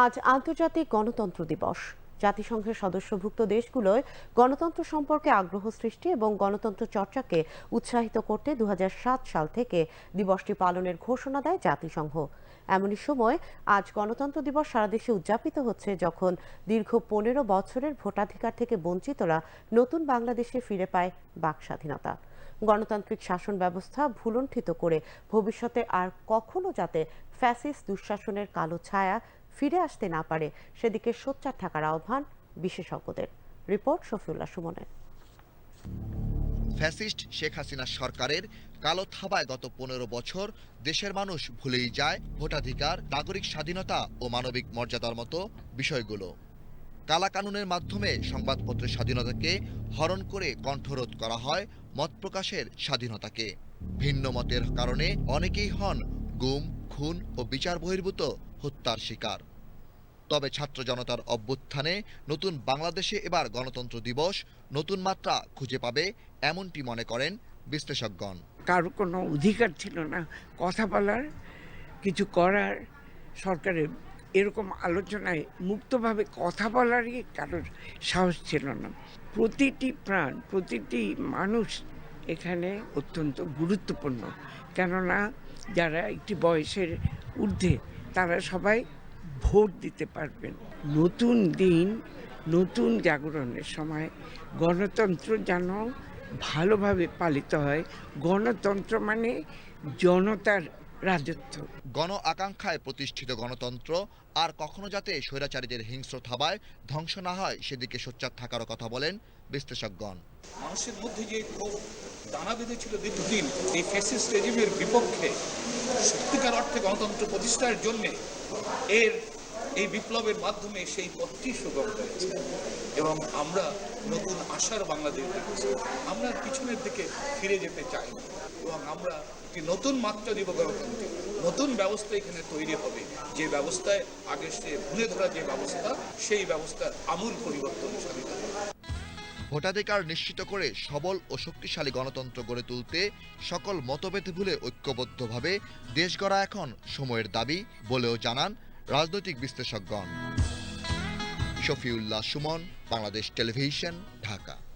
আজ আন্তর্জাতিক গণতন্ত্র দিবস। জাতিসংঘের সদস্যভুক্ত দেশগুলোয় গণতন্ত্র সম্পর্কে আগ্রহ সৃষ্টি এবং গণতন্ত্র চর্চাকে উৎসাহিত করতে দু হাজার সাত সাল থেকে দিবসটি পালনের ঘোষণা দেয় জাতিসংঘ। এমনই সময় আজ গণতন্ত্র দিবস সারা দেশে উদযাপিত হচ্ছে যখন দীর্ঘ পনেরো বছরের ভোটাধিকার থেকে বঞ্চিতরা নতুন বাংলাদেশে ফিরে পায় বাক স্বাধীনতা। গণতান্ত্রিক শাসন ব্যবস্থা ভুলণ্ঠিত করে ভবিষ্যতে আর কখনো যাতে ফ্যাসিস্ট দুঃশাসনের কালো ছায়া ফিরে আসতে না পারে, সেদিকে সোচ্চার থাকার আহ্বান বিশেষজ্ঞদের। রিপোর্ট শফিউল্লাহ সুমনের। ফ্যাসিস্ট শেখ হাসিনা সরকারের কালো থাবায় গত পনেরো বছর দেশের মানুষ ভুলেই যায়, ভোটাধিকার, নাগরিক স্বাধীনতা ও মানবিক মর্যাদার মতো বিষয়গুলো। কালা কানুনের মাধ্যমে সংবাদপত্রের স্বাধীনতাকে হরণ করে কণ্ঠরোধ করা হয় মত প্রকাশের স্বাধীনতাকে। ভিন্ন মতের কারণে অনেকেই হন গুম, খুন ও বিচার বহির্ভূত হত্যার শিকার। তবে ছাত্র জনতার অভ্যুত্থানে নতুন বাংলাদেশে এবার গণতন্ত্র দিবস নতুন মাত্রা খুঁজে পাবে এমনটি মনে করেন বিশ্লেষকগণ। কারও কোনো অধিকার ছিল না। কথা বলার, কিছু করার, সরকারের এরকম আলোচনায় মুক্তভাবে কথা বলারই কারোর সাহস ছিল না। প্রতিটি প্রাণ, প্রতিটি মানুষ এখানে অত্যন্ত গুরুত্বপূর্ণ। কেননা যারা একটি বয়সের ঊর্ধ্বে, তারা সবাই ভোট দিতে পারবেন। নতুন দিন, নতুন জাগরণের সময় গণতন্ত্র যেন ভালোভাবে পালিত হয়। গণতন্ত্র মানে জনতার রাজত্ব। গণ আকাঙ্ক্ষায় প্রতিষ্ঠিত গণতন্ত্র আর কখনো যাতে স্বৈরাচারীদের হিংস্র থাবায় ধ্বংস না হয় সেদিকে সোচ্চার থাকারও কথা বলেন বিশ্লেষকগণ। মানুষের মধ্যে যে ক্ষোভ দানা বেঁধেছিল দীর্ঘদিন এই ফ্যাসিস্ট রেজিমের বিপক্ষে সত্যিকার অর্থে গণতন্ত্র প্রতিষ্ঠার জন্য এর এই বিপ্লবের মাধ্যমে সেই পথটি সুগম হয়েছে এবং আমরা নতুন আশার বাংলাদেশ দেখেছি। আমরা পিছনের দিকে ফিরে যেতে চাই এবং আমরা একটি নতুন মাত্রা দিব গণতন্ত্রে নতুন ব্যবস্থা এখানে তৈরি হবে। যে ব্যবস্থায় আগে সে ভুলে ধরা যে ব্যবস্থা, সেই ব্যবস্থার আমূল পরিবর্তন সাধিত ভোটাধিকার নিশ্চিত করে সবল ও শক্তিশালী গণতন্ত্র গড়ে তুলতে সকল মতভেদ ভুলে ঐক্যবদ্ধভাবে দেশ গড়া এখন সময়ের দাবি বলেও জানান রাজনৈতিক বিশ্লেষকগণ। শফিউল্লাহ সুমন বাংলাদেশ টেলিভিশন ঢাকা।